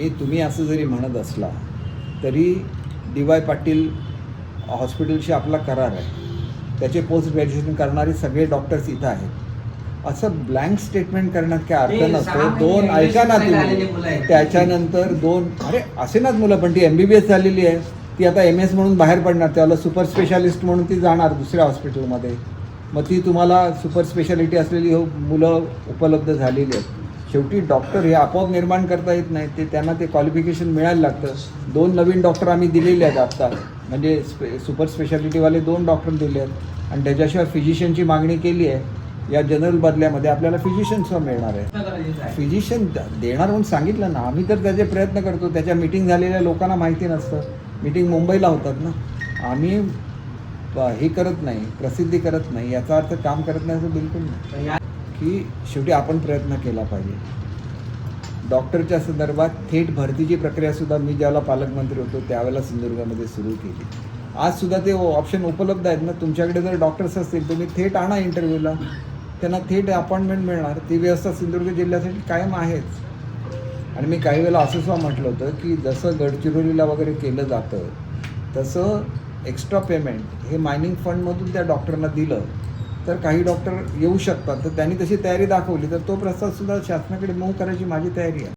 हे तुम्ही असं जरी म्हणत असला तरी डी वाय पाटील हॉस्पिटलशी आपला करार आहे. त्याचे पोस्ट ग्रॅज्युएशन करणारे सगळे डॉक्टर्स इथं आहेत. असं ब्लँक स्टेटमेंट करण्यात काय अर्थ नसतो? दोन ऐका ना तुम्ही. त्याच्यानंतर दोन अरे असे नाच मुलं पण ती एम बी बी एस झालेली आहे. ती आता एम एस म्हणून बाहेर पडणार त्याला सुपर स्पेशालिस्ट म्हणून ती जाणार दुसऱ्या हॉस्पिटलमध्ये. मग ती तुम्हाला सुपर स्पेशालिटी असलेली हो मुलं उपलब्ध झालेली आहेत. शेवटी डॉक्टर हे आपोआप निर्माण करता येत नाही ते त्यांना ते क्वालिफिकेशन मिळायला लागतं. दोन नवीन डॉक्टर आम्ही दिलेले आहेत आत्ता म्हणजे स्पे सुपर स्पेशालिटीवाले दोन डॉक्टर दिले आहेत. आणि त्याच्याशिवाय फिजिशियनची मागणी केली आहे. या जनरल बदल्यामध्ये आपल्याला फिजिशियन मिळणार आहे. फिजिशियन देणार म्हणून सांगितलं ना. आम्ही तर त्याचे प्रयत्न करतो. त्याच्या मीटिंग झालेल्या लोकांना माहिती नसतं. मीटिंग मुंबईला होतात ना. आम्ही हे करत नाही. प्रसिद्धी करत नाही. याचा अर्थ काम करत नाही असं बिलकुल नाही. की शेवटी आपण प्रयत्न केला पाहिजे. डॉक्टरच्या संदर्भात थेट भरतीची प्रक्रियासुद्धा मी ज्यावेळेला पालकमंत्री होतो त्यावेळेला सिंधुदुर्गामध्ये सुरू केली. आजसुद्धा ते ऑप्शन उपलब्ध आहेत ना? तुमच्याकडे जर डॉक्टर्स असतील तुम्ही थेट आणा इंटरव्ह्यूला त्यांना थेट अपॉइंटमेंट मिळणार. ती व्यवस्था सिंधुदुर्ग जिल्ह्यासाठी कायम आहेच. आणि मी काही वेळेला असं सुद्धा म्हटलं होतं की जसं गडचिरोलीला वगैरे केलं जातं तसं एक्स्ट्रा पेमेंट हे मायनिंग फंडमधून त्या डॉक्टरना दिलं. तर काही डॉक्टर येऊ शकतात. तर त्यांनी तशी तयारी दाखवली. तर तो प्रस्ताव सुद्धा शासनाकडे मूव करायची माझी तयारी आहे.